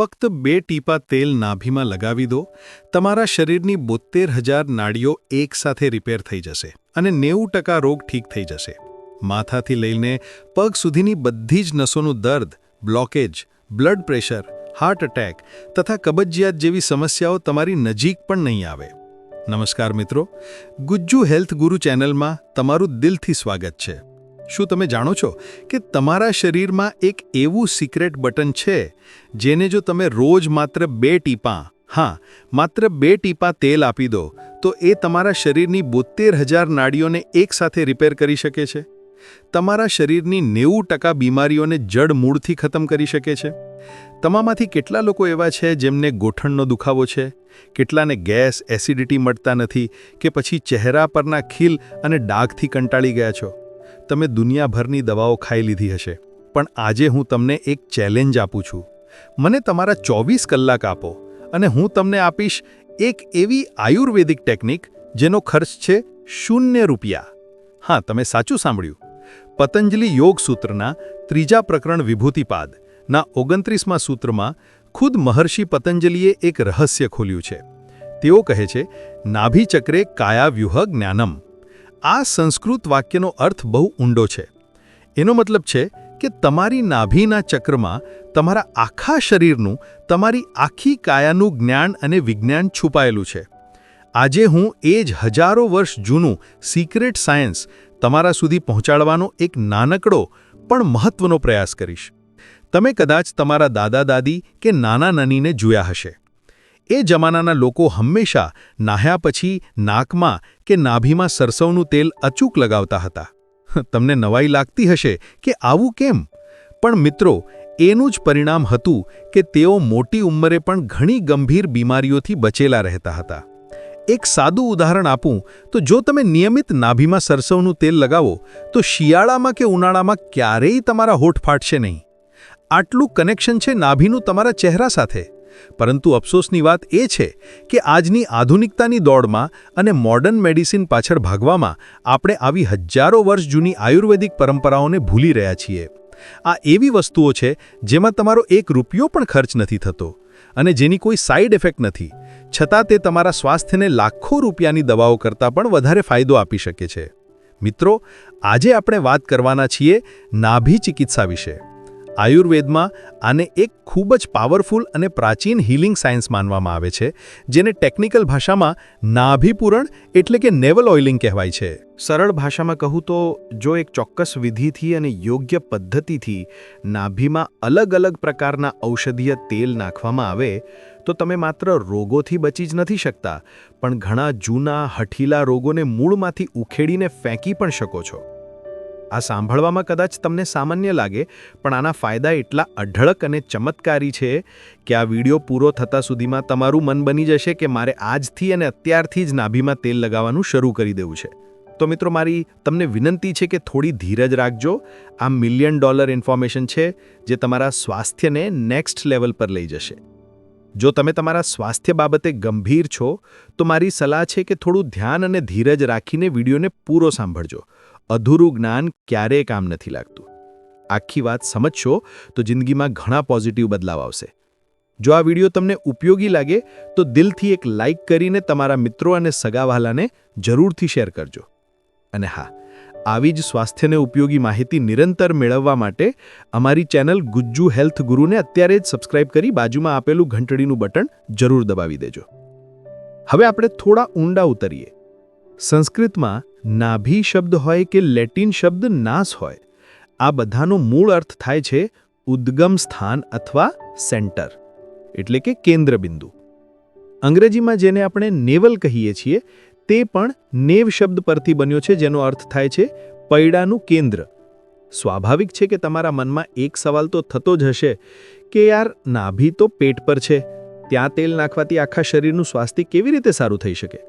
ફક્ત બે ટીપા તેલ નાભીમાં લગાવી દો. તમારા શરીરની બોત્તેર હજાર નાડીઓ એકસાથે રિપેર થઈ જશે અને નેવું ટકા રોગ ઠીક થઈ જશે. માથાથી લઈને પગ સુધીની બધી જ નસોનું દર્દ blockage blood pressure heart attack તથા કબજિયાત જેવી સમસ્યાઓ તમારી નજીક પણ નહીં આવે. નમસ્કાર મિત્રો. ગુજ્જુ હેલ્થ ગુરુ ચેનલમાં તમારું દિલથી સ્વાગત છે. શું તમે જાણો છો કે તમારા શરીરમાં એક એવું સિક્રેટ બટન છે, જેને જો તમે રોજ માત્ર બે ટીપાં, હા, માત્ર બે ટીપાં તેલ આપી દો, તો એ તમારા શરીરની બોત્તેર હજાર નાડીઓને એકસાથે રિપેર કરી શકે છે? તમારા શરીરની નેવું ટકા બીમારીઓને જડ મૂળથી ખતમ કરી શકે છે? તમામાંથી કેટલા લોકો એવા છે જેમને ગોઠણનો દુખાવો છે? કેટલાને ગેસ એસિડિટી મળતા નથી કે પછી ચહેરા પરના ખીલ અને ડાઘથી કંટાળી ગયા છો? તમે દુનિયાભરની દવાઓ ખાઈ લીધી હશે. પણ આજે હું તમને એક ચેલેન્જ આપું છું. મને તમારા ચોવીસ કલાક આપો અને હું તમને આપીશ એક એવી આયુર્વેદિક ટેકનિક જેનો ખર્ચ છે શૂન્ય રૂપિયા. હા, તમે સાચું સાંભળ્યું. પતંજલિ યોગ સૂત્રના ત્રીજા પ્રકરણ વિભૂતિપાદના ઓગણત્રીસમાં સૂત્રમાં ખુદ મહર્ષિ પતંજલિએ એક રહસ્ય ખોલ્યું છે. તેઓ કહે છે, નાભિચક્રે કાયાવ્યુહ જ્ઞાનમ. આ સંસ્કૃત વાક્યનો અર્થ બહુ ઊંડો છે. એનો મતલબ છે કે તમારી નાભીના ચક્રમાં તમારા આખા શરીરનું, તમારી આખી કાયાનું જ્ઞાન અને વિજ્ઞાન છુપાયેલું છે. આજે હું એ જ હજારો વર્ષ જૂનું સિક્રેટ સાયન્સ તમારા સુધી પહોંચાડવાનો એક નાનકડો, પણ મહત્વનો પ્રયાસ કરીશ. તમે કદાચ તમારા દાદા દાદી કે નાના નાનીને જોયા હશે. એ જમાનાના લોકો હંમેશા નાહ્યા પછી નાકમાં કે નાભીમાં સરસવનું તેલ અચૂક લગાવતા હતા. તમને નવાઈ લાગતી હશે કે આવું કેમ? પણ મિત્રો, એનું જ પરિણામ હતું કે તેઓ મોટી ઉંમરે પણ ઘણી ગંભીર બીમારીઓથી બચેલા રહેતા હતા. એક સાદું ઉદાહરણ આપું, તો જો તમે નિયમિત નાભીમાં સરસવનું તેલ લગાવો, તો શિયાળામાં કે ઉનાળામાં ક્યારેય તમારા હોઠ ફાટશે નહીં. આટલું કનેક્શન છે નાભીનું તમારા ચહેરા સાથે. પરંતુ અફસોસની વાત એ છે કે આજની આધુનિકતાની દોડમાં અને મોડર્ન મેડિસિન પાછળ ભાગવામાં આપણે આવી હજારો વર્ષ જૂની આયુર્વેદિક પરંપરાઓને ભૂલી રહ્યા છીએ. આ એવી વસ્તુઓ છે જેમાં તમારો એક રૂપિયો પણ ખર્ચ નથી થતો અને જેની કોઈ સાઇડ ઇફેક્ટ નથી. છતાં તે તમારા સ્વાસ્થ્યને લાખો રૂપિયાની દવાઓ કરતાં પણ વધારે ફાયદો આપી શકે છે. મિત્રો, આજે આપણે વાત કરવાના છીએ નાભી ચિકિત્સા વિશે. આયુર્વેદમાં આને એક ખૂબ જ પાવરફુલ અને પ્રાચીન હીલિંગ સાયન્સ માનવામાં આવે છે, જેને ટેકનિકલ ભાષામાં નાભિપૂરણ એટલે કે નેવલ ઓઇલિંગ કહેવાય છે. સરળ ભાષામાં કહું તો, જો એક ચોક્કસ વિધિથી અને યોગ્ય પદ્ધતિથી નાભીમાં અલગ અલગ પ્રકારના ઔષધીય તેલ નાખવામાં આવે, તો તમે માત્ર રોગોથી બચી જ નથી શકતા, પણ ઘણા જૂના હઠીલા રોગોને મૂળમાંથી ઉખેડીને ફેંકી પણ શકો છો. આ સાંભળવામાં કદાચ તમને સામાન્ય લાગે, પણ આના ફાયદા એટલા અઢળક અને ચમત્કારી છે કે આ વીડિયો પૂરો થતા સુધીમાં તમારું મન બની જશે કે મારે આજથી અને અત્યારથી જ નાભીમાં તેલ લગાવવાનું શરૂ કરી દેવું છે. તો મિત્રો, મારી તમને વિનંતી છે કે થોડી ધીરજ રાખજો. આ મિલિયન ડોલર ઇન્ફોર્મેશન છે જે તમારા સ્વાસ્થ્યને નેક્સ્ટ લેવલ પર લઈ જશે. જો તમે તમારા સ્વાસ્થ્ય બાબતે ગંભીર છો, તો મારી સલાહ છે કે થોડું ધ્યાન અને ધીરજ રાખીને વિડીયોને પૂરો સાંભળજો. અધૂરું જ્ઞાન ક્યારેય કામ નથી લાગતું. આખી વાત સમજશો તો જિંદગીમાં ઘણા પોઝિટિવ બદલાવ આવશે. જો આ વીડિયો તમને ઉપયોગી લાગે તો દિલથી એક લાઇક કરીને તમારા મિત્રો અને સગાવાલાને જરૂરથી શેર કરજો. અને હા, આવી જ સ્વાસ્થ્યને ઉપયોગી માહિતી નિરંતર મેળવવા માટે અમારી ચેનલ ગુજ્જુ હેલ્થ ગુરુને અત્યારે જ સબસ્ક્રાઇબ કરી બાજુમાં આપેલું ઘંટડીનું બટન જરૂર દબાવી દેજો. હવે આપણે થોડા ઊંડા ઉતરીએ. સંસ્કૃતમાં નાભી શબ્દ હોય કે લેટિન શબ્દ નાસ હોય, આ બધાનો મૂળ અર્થ થાય છે ઉદ્ગમ સ્થાન અથવા સેન્ટર, એટલે કે કેન્દ્રબિંદુ. અંગ્રેજીમાં જેને આપણે નેવલ કહીએ છીએ, તે પણ નેવ શબ્દ પરથી બન્યો છે, જેનો અર્થ થાય છે પૈડાનું કેન્દ્ર. સ્વાભાવિક છે કે તમારા મનમાં એક સવાલ તો થતો જ હશે કે યાર, નાભી તો પેટ પર છે, ત્યાં તેલ નાખવાથી આખા શરીરનું સ્વાસ્થ્ય કેવી રીતે સારું થઈ શકે?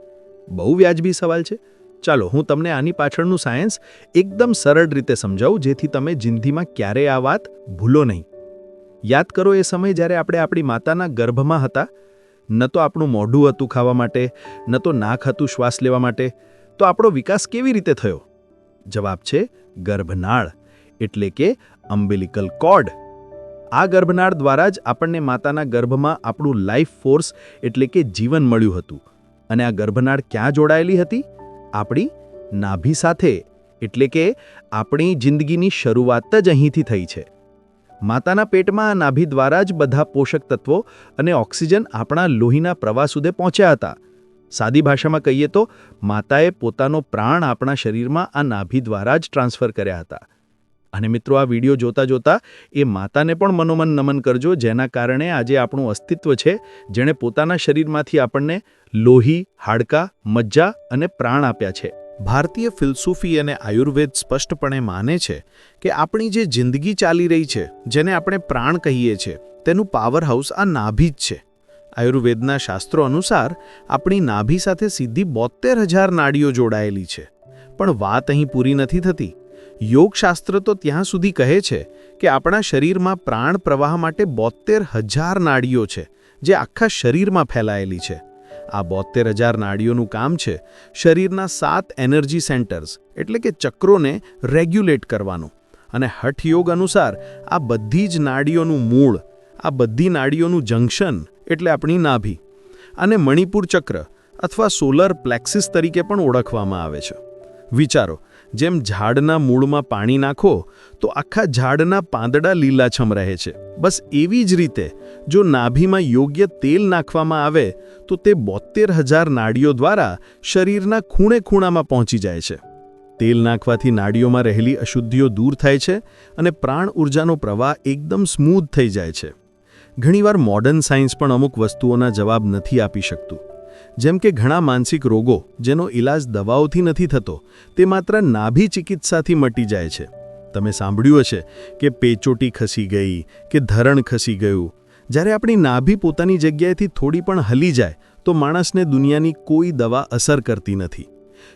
બહુ વ્યાજબી સવાલ છે. ચાલો, હું તમને આની પાછળનું સાયન્સ એકદમ સરળ રીતે સમજાવું, જેથી તમે જિંદગીમાં ક્યારેય આ વાત ભૂલો નહીં. યાદ કરો, એ સમય જ્યારે આપણે આપણી માતાના ગર્ભમાં હતા, ન તો આપણું મોઢું હતું ખાવા માટે, ન તો નાક હતું શ્વાસ લેવા માટે, તો આપણો વિકાસ કેવી રીતે થયો? જવાબ છે, ગર્ભનાળ, એટલે કે અમ્બિલિકલ કોડ આ ગર્ભનાળ દ્વારા જ આપણને માતાના ગર્ભમાં આપણું લાઈફ ફોર્સ એટલે કે જીવન મળ્યું હતું. અને આ ગર્ભનાળ ક્યાં જોડાયેલી હતી? આપણી નાભી સાથે, એટલે કે આપણી જિંદગીની શરૂઆત જ અહીંથી થઈ છે. માતાના પેટમાં આ નાભી દ્વારા જ બધા પોષક તત્વો અને ઓક્સિજન આપણા લોહીના પ્રવાહ સુધી પહોંચ્યા હતા. સાદી ભાષામાં કહીએ તો, માતાએ પોતાનો પ્રાણ આપણા શરીરમાં આ નાભી દ્વારા જ ટ્રાન્સફર કર્યા હતા. અને મિત્રો, આ વીડિયો જોતા જોતા એ માતાને પણ મનોમન નમન કરજો, જેના કારણે આજે આપણું અસ્તિત્વ છે, જેણે પોતાના શરીરમાંથી આપણને લોહી, હાડકાં, મજ્જા અને પ્રાણ આપ્યા છે. ભારતીય ફિલસૂફી અને આયુર્વેદ સ્પષ્ટપણે માને છે કે આપણી જે જિંદગી ચાલી રહી છે, જેને આપણે પ્રાણ કહીએ છીએ તેનું પાવર હાઉસ આ નાભી જ છે. આયુર્વેદના શાસ્ત્રો અનુસાર આપણી નાભી સાથે સીધી બોતેર હજાર નાડીઓ જોડાયેલી છે. પણ વાત અહીં પૂરી નથી થતી. યોગશાસ્ત્ર તો ત્યાં સુધી કહે છે કે આપણા શરીરમાં પ્રાણ પ્રવાહ માટે બોતેર હજાર નાડીઓ છે, જે આખા શરીરમાં ફેલાયેલી છે. આ બોતેર હજાર નાડીઓનું કામ છે શરીરના સાત એનર્જી સેન્ટર્સ, એટલે કે ચક્રોને રેગ્યુલેટ કરવાનું. અને હઠયોગ અનુસાર આ બધી જ નાડીઓનું મૂળ, આ બધી નાડીઓનું જંક્શન, એટલે આપણી નાભી. અને મણિપુર ચક્ર અથવા સોલર પ્લેક્સિસ તરીકે પણ ઓળખવામાં આવે છે. વિચારો જેમ ઝાડના મૂળમાં પાણી નાખો, તો આખા ઝાડના પાંદડા લીલાછમ રહે છે. બસ એવી જ રીતે, જો નાભીમાં યોગ્ય તેલ નાખવામાં આવે, તો તે બોતેર હજાર નાડીઓ દ્વારા શરીરના ખૂણે ખૂણામાં પહોંચી જાય છે. તેલ નાખવાથી નાડીઓમાં રહેલી અશુદ્ધિઓ દૂર થાય છે અને પ્રાણ ઉર્જાનો પ્રવાહ એકદમ સ્મૂથ થઈ જાય છે. ઘણીવાર મોડર્ન સાયન્સ પણ અમુક વસ્તુઓના જવાબ નથી આપી શકતું. જેમ કે ઘણા માનસિક રોગો, જેનો ઇલાજ દવાઓથી નથી થતો, તે માત્ર નાભી ચિકિત્સાથી મટી જાય છે. તમે સાંભળ્યું હશે કે પેચોટી ખસી ગઈ, કે ધરણ ખસી ગયું. જ્યારે આપણી નાભી પોતાની જગ્યાએથી થોડી પણ હલી જાય, તો માણસને દુનિયાની કોઈ દવા અસર કરતી નથી.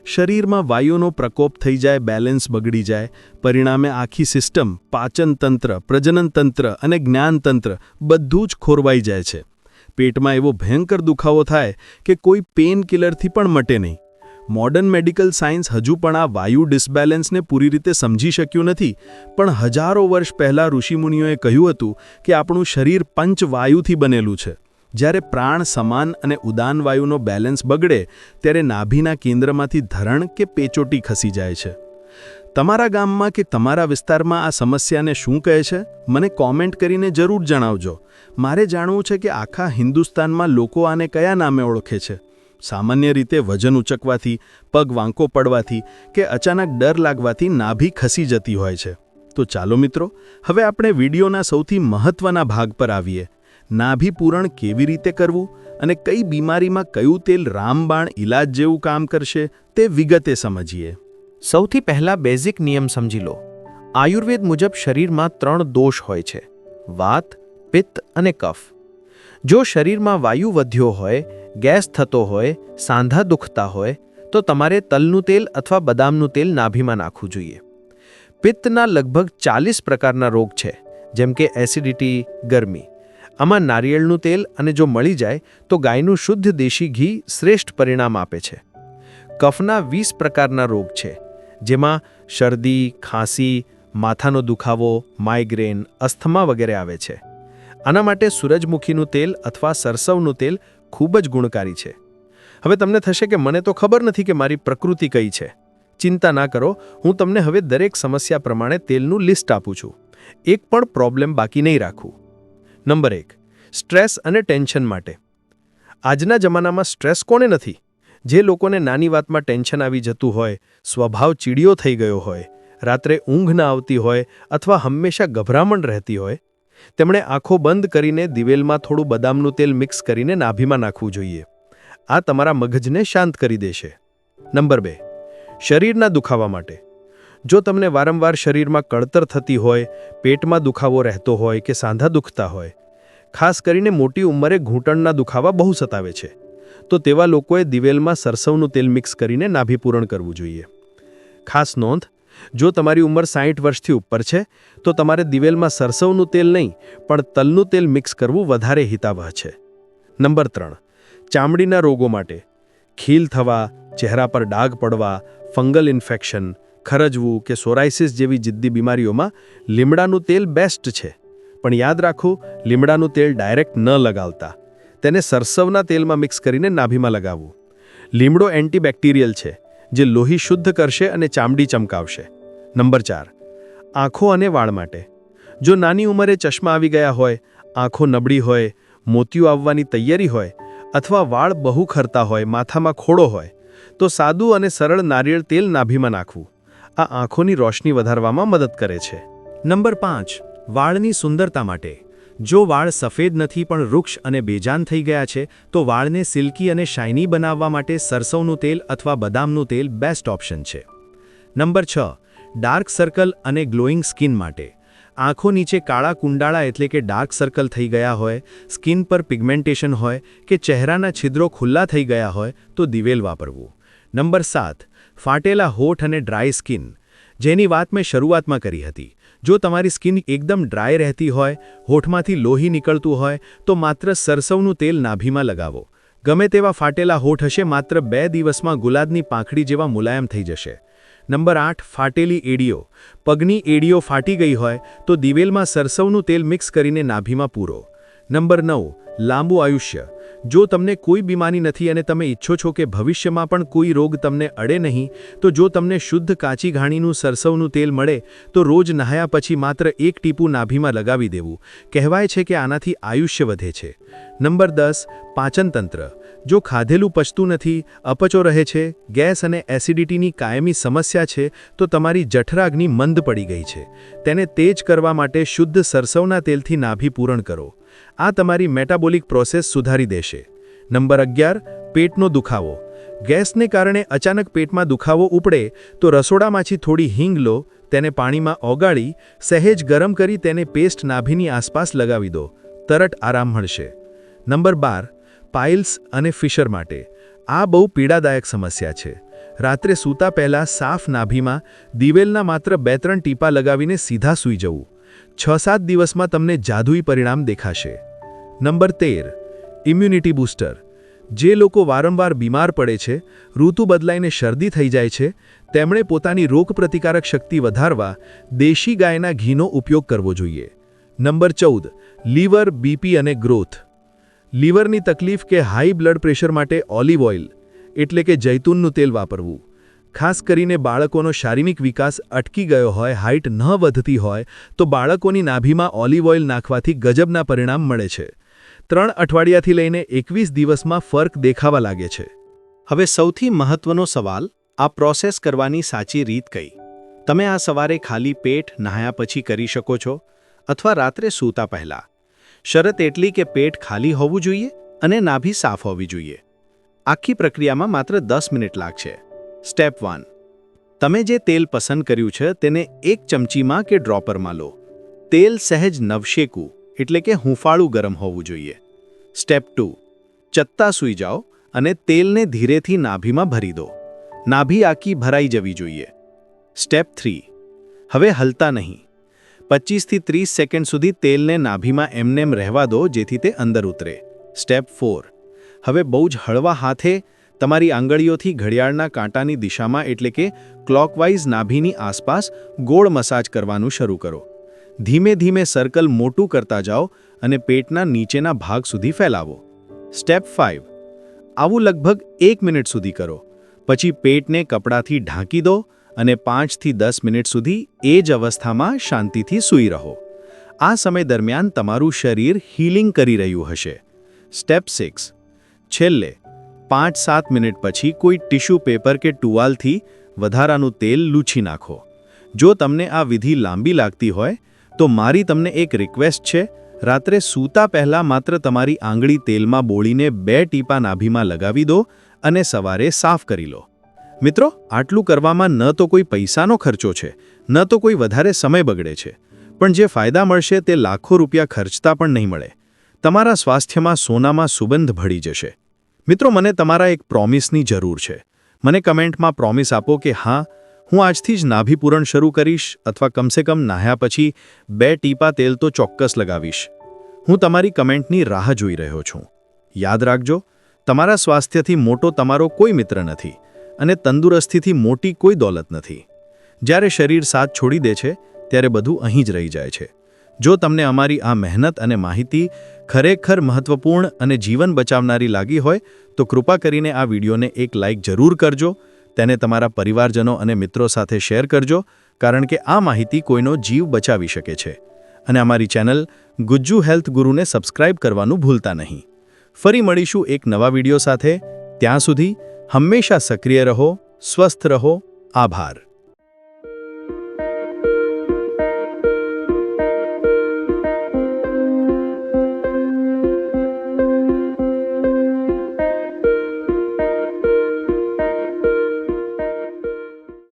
શરીરમાં વાયુનો પ્રકોપ થઈ જાય, બેલેન્સ બગડી જાય, પરિણામે આખી સિસ્ટમ, પાચનતંત્ર, પ્રજનનતંત્ર અને જ્ઞાનતંત્ર બધું જ ખોરવાઈ જાય છે. પેટમાં એવો ભયંકર દુખાવો થાય કે કોઈ પેન કિલરથી પણ મટે નહીં. મોડર્ન મેડિકલ સાયન્સ હજુ પણ આ વાયુ ડિસબેલેન્સને પૂરી રીતે સમજી શક્યું નથી. પણ હજારો વર્ષ પહેલાં ઋષિમુનિઓએ કહ્યું હતું કે આપણું શરીર પંચ વાયુથી બનેલું છે. જ્યારે પ્રાણ સમાન અને ઉદાન વાયુનો બેલેન્સ બગડે, ત્યારે નાભીના કેન્દ્રમાંથી ધરણ કે પેચોટી ખસી જાય છે. તમારા ગામમાં કે તમારા વિસ્તારમાં આ સમસ્યાને શું કહે છે? મને કોમેન્ટ કરીને જરૂર જણાવજો. મારે જાણવું છે કે આખા હિન્દુસ્તાનમાં લોકો આને કયા નામે ઓળખે છે? સામાન્ય રીતે વજન ઉચકવાથી, પગ વાંકો પડવાથી કે અચાનક ડર લાગવાથી નાભી ખસી જતી હોય છે. તો ચાલો મિત્રો, હવે આપણે વિડીયોના સૌથી મહત્વના ભાગ પર આવીએ. નાભી પૂરણ કેવી રીતે કરવું અને કઈ બીમારીમાં કયું તેલ રામબાણ ઇલાજ જેવું કામ કરશે તે વિગતે સમજીએ. સૌથી પહેલા બેઝિક નિયમ સમજી લો. આયુર્વેદ મુજબ શરીરમાં ત્રણ દોષ હોય છે. વાત, પિત્ત અને કફ. જો શરીરમાં વાયુ વધ્યો હોય, ગેસ થતો હોય, સાંધા દુખતા હોય, તો તમારે તલનું તેલ અથવા બદામનું તેલ નાભીમાં નાખવું જોઈએ. પિત્તના લગભગ ચાલીસ પ્રકારના રોગ છે, જેમ કે એસિડિટી, ગરમી. આમાં નારિયેળનું તેલ અને જો મળી જાય, તો ગાયનું શુદ્ધ દેશી ઘી શ્રેષ્ઠ પરિણામ આપે છે. કફના વીસ પ્રકારના રોગ છે જેમાં શરદી, ખાંસી, માથાનો દુખાવો, માઇગ્રેન, અસ્થમા વગેરે આવે છે. આના માટે સૂરજમુખીનું તેલ અથવા સરસવનું તેલ ખૂબ જ ગુણકારી છે. હવે તમને થશે કે મને તો ખબર નથી કે મારી પ્રકૃતિ કઈ છે. ચિંતા ના કરો, હું તમને હવે દરેક સમસ્યા પ્રમાણે તેલનું લિસ્ટ આપું છું. એક પણ પ્રોબ્લેમ બાકી નહીં રાખું નંબર એક, સ્ટ્રેસ અને ટેન્શન માટે. આજના જમાનામાં સ્ટ્રેસ કોને નથી? જે લોકોને નાની વાતમાં ટેન્શન આવી જતું હોય, સ્વભાવ ચીડિયો થઈ ગયો હોય, રાત્રે ઊંઘ ન આવતી હોય અથવા હંમેશા ગભરામણ રહેતી હોય, તેમણે આંખો બંધ કરીને દિવેલમાં થોડું બદામનું તેલ મિક્સ કરીને નાભીમાં નાખવું જોઈએ. આ તમારા મગજને શાંત કરી દેશે. નંબર બે. શરીરના દુખાવા માટે. જો તમને વારંવાર શરીરમાં કળતર થતી હોય, પેટમાં દુખાવો રહેતો હોય કે સાંધા દુખતા હોય, ખાસ કરીને મોટી ઉંમરે ઘૂંટણના દુખાવા બહુ સતાવે છે. તો તેવા લોકોએ દિવેલમાં સરસવનું તેલ મિક્સ કરીને નાભીપૂરણ કરવું જોઈએ. ખાસ નોંધ, જો તમારી ઉંમર સાહીઠ વર્ષથી ઉપર છે, તો તમારે દિવેલમાં સરસવનું તેલ નહીં, પણ તલનું તેલ મિક્સ કરવું વધારે હિતાવહ છે. નંબર ત્રણ, ચામડીના રોગો માટે. ખીલ થવા, ચહેરા પર ડાઘ પડવા, ફંગલ ઇન્ફેક્શન, ખરજવું કે સોરાઇસિસ જેવી જિદ્દી બીમારીઓમાં લીમડાનું તેલ બેસ્ટ છે. પણ યાદ રાખો, લીમડાનું તેલ ડાયરેક્ટ ન લગાવતા. તેને સરસવના તેલમાં મિક્સ કરીને નાભીમાં લગાવવું. લીમડો એન્ટીબેક્ટેરિયલ છે, જે લોહી શુદ્ધ કરશે અને ચામડી ચમકાવશે. નંબર ચાર, આંખો અને વાળ માટે. જો નાની ઉંમરે ચશ્મા આવી ગયા હોય, આંખો નબળી હોય મોતિયું આવવાની તૈયારી હોય, અથવા વાળ બહુ ખરતા હોય, માથામાં ખોડો હોય, તો સાદું અને સરળ નારિયેળ તેલ નાભીમાં નાખવું. આ આંખોની રોશની વધારવામાં મદદ કરે છે. નંબર પાંચ, વાળની સુંદરતા માટે. જો વાળ સફેદ નથી પણ વૃક્ષ અને બેજાન થઈ ગયા છે, તો વાળને સિલ્કી અને શાઇની બનાવવા માટે સરસવનું તેલ અથવા બદામનું તેલ બેસ્ટ ઓપ્શન છે. નંબર છ, ડાર્ક સર્કલ અને ગ્લોઈંગ સ્કિન માટે. આંખો નીચે કાળા કુંડાળા એટલે કે ડાર્ક સર્કલ થઈ ગયા હોય, સ્કિન પર પિગમેન્ટેશન હોય કે ચહેરાના છિદ્રો ખુલ્લા થઈ ગયા હોય, તો દિવેલ વાપરવું. નંબર સાત, ફાટેલા હોઠ અને ડ્રાય સ્કિન. જેની વાત મેં શરૂઆતમાં કરી હતી. જો તમારી સ્કિન એકદમ ડ્રાય રહેતી હોય, હોઠમાંથી લોહી નીકળતું હોય, તો માત્ર સરસવનું તેલ નાભીમાં લગાવો. ગમે તેવા ફાટેલા હોઠ હશે, માત્ર બે દિવસમાં ગુલાબની પાંખડી જેવા મુલાયમ થઈ જશે. નંબર આઠ, ફાટેલી એડીઓ. પગની એડીઓ ફાટી ગઈ હોય, તો દિવેલમાં સરસવનું તેલ મિક્સ કરીને નાભીમાં પૂરો. નંબર નવ, લાંબુ આયુષ્ય. જો તમને કોઈ બીમારી નથી અને તમે ઈચ્છો છો કે ભવિષ્યમાં પણ કોઈ રોગ તમને અડે નહીં, તો જો તમને શુદ્ધ કાચી ઘાણીનું સરસવનું તેલ મળે, તો રોજ નહાયા પછી માત્ર એક ટીપું નાભીમાં લગાવી દેવું. કહેવાય છે કે આનાથી આયુષ્ય વધે છે. નંબર દસ પાચનતંત્ર જો ખાધેલું પચતું નથી, અપચો રહે છે, ગેસ અને એસિડિટીની કાયમી સમસ્યા છે, તો તમારી જઠરાગ્નિ મંદ પડી ગઈ છે. તેને તેજ કરવા માટે શુદ્ધ સરસવના તેલથી નાભી પૂરણ કરો. આ તમારી મેટાબોલિક પ્રોસેસ સુધારી દેશે. નંબર અગિયાર, પેટનો દુખાવો. ગેસને કારણે અચાનક પેટમાં દુખાવો ઉપડે તો રસોડામાંથી થોડી હિંગ લો, તેને પાણીમાં ઓગાળી, સહેજ ગરમ કરી તેને પેસ્ટ નાભીની આસપાસ લગાવી દો. તરત આરામ મળશે. નંબર બાર, પાઇલ્સ અને ફિશર માટે. આ બહુ પીડાદાયક સમસ્યા છે. રાત્રે સૂતા પહેલાં સાફ નાભીમાં, દિવેલના માત્ર બે ત્રણ ટીપા લગાવીને સીધા સૂઈ જવું. છ સાત દિવસમાં તમને જાદુઈ પરિણામ દેખાશે. નંબર તેર ઇમ્યુનિટી બૂસ્ટર જે લોકો વારંવાર બીમાર પડે છે, ઋતુ બદલાઈને શરદી થઈ જાય છે, તેમણે પોતાની રોગપ્રતિકારક શક્તિ વધારવા દેશી ગાયના ઘીનો ઉપયોગ કરવો જોઈએ. નંબર ચૌદ, લીવર, બીપી અને ગ્રોથ. લીવરની તકલીફ કે હાઈ બ્લડ પ્રેશર માટે ઓલિવ ઓઇલ, એટલે કે જૈતુનનું તેલ વાપરવું. ખાસ કરીને બાળકોનો શારીરિક વિકાસ અટકી ગયો હોય હાઇટ ન વધતી હોય, તો બાળકોની નાભીમાં ઓલિવ ઓઇલ નાખવાથી ગજબના પરિણામ મળે છે. ત્રણ અઠવાડિયાથી લઈને એકવીસ દિવસમાં ફર્ક દેખાવા લાગે છે. હવે સૌથી મહત્વનો સવાલ, આ પ્રોસેસ કરવાની સાચી રીત કઈ? તમે આ સવારે ખાલી પેટ નહાયા પછી કરી શકો છો, અથવા રાત્રે સૂતા પહેલા? શરત એટલી કે પેટ ખાલી હોવું જોઈએ અને નાભી સાફ હોવી જોઈએ. આખી પ્રક્રિયામાં માત્ર દસ મિનિટ લાગશે. સ્ટેપ વન તમે જે તેલ પસંદ કર્યું છે તેને એક ચમચીમાં કે ડ્રોપરમાં લો. તેલ સહેજ નવશેકું, એટલે કે હુંફાળું ગરમ હોવું જોઈએ. સ્ટેપ ટુ ચત્તા સૂઈ જાઓ અને તેલને ધીરેથી નાભીમાં ભરી દો. નાભી આખી ભરાઈ જવી જોઈએ. સ્ટેપ થ્રી હવે હલતા નહીં. પચીસથી ત્રીસ સેકન્ડ સુધી તેલને નાભીમાં એમનેમ રહેવા દો, જેથી તે અંદર ઉતરે. સ્ટેપ ફોર હવે બહુ જ હળવા હાથે તમારી આંગળીઓથી ઘડિયાળના કાંટાની દિશામાં એટલે કે ક્લોકવાઇઝ નાભીની આસપાસ ગોળ મસાજ કરવાનું શરૂ કરો. ધીમે ધીમે સર્કલ મોટું કરતા જાઓ અને પેટના નીચેના ભાગ સુધી ફેલાવો. Step five. આવું લગભગ એક મિનિટ સુધી કરો. પછી પેટને કપડાથી ઢાંકી દો અને પાંચથી દસ મિનિટ સુધી એ જ અવસ્થામાં શાંતિથી સૂઈ રહો. આ સમય દરમિયાન તમારું શરીર હીલિંગ કરી રહ્યું હશે. Step six. છેલ્લે પાંચ સાત મિનિટ પછી કોઈ ટિશ્યુ પેપર કે ટુવાલથી વધારાનું તેલ લૂછી નાખો. જો તમને આ વિધિ લાંબી લાગતી હોય, તો મારી તમને એક રિક્વેસ્ટ છે. રાત્રે સૂતા પહેલાં માત્ર તમારી આંગળી તેલમાં બોળીને બે ટીપા નાભીમાં લગાવી દો અને સવારે સાફ કરી લો. મિત્રો, આટલું કરવામાં ન તો કોઈ પૈસાનો ખર્ચો છે, ન તો કોઈ વધારે સમય બગડે છે. પણ જે ફાયદા મળશે તે લાખો રૂપિયા ખર્ચતા પણ નહીં મળે. તમારા સ્વાસ્થ્યમાં સોનામાં સુગંધ ભળી જશે. મિત્રો, મને તમારા એક પ્રોમિસની જરૂર છે. મને કમેન્ટમાં પ્રોમિસ આપો કે હા, હું આજથી જ નાભીપૂરણ શરૂ કરીશ અથવા કમસે કમ નાહ્યા પછી બે ટીપા તેલ તો ચોક્કસ લગાવીશ. હું તમારી કમેન્ટની રાહ જોઈ રહ્યો છું. યાદ રાખજો, તમારા સ્વાસ્થ્યથી મોટો તમારો કોઈ મિત્ર નથી અને તંદુરસ્તીથી મોટી કોઈ દોલત નથી. જ્યારે શરીર સાથ છોડી દે છે, ત્યારે બધું અહીં જ રહી જાય છે. જો તમને અમારી આ મહેનત અને માહિતી ખરેખર મહત્વપૂર્ણ અને જીવન બચાવનારી લાગી હોય, તો કૃપા કરીને આ વિડીયોને એક લાઇક જરૂર કરજો, તેને તમારા પરિવારજનો અને મિત્રો સાથે શેર કરજો, કારણ કે આ માહિતી કોઈનો જીવ બચાવી શકે છે. અને અમારી ચેનલ ગુજ્જુ હેલ્થ ગુરુને સબસ્ક્રાઇબ કરવાનું ભૂલતા નહીં. ફરી મળીશું એક નવા વીડિયો સાથે. ત્યાં સુધી હંમેશા સક્રિય રહો, સ્વસ્થ રહો. આભાર.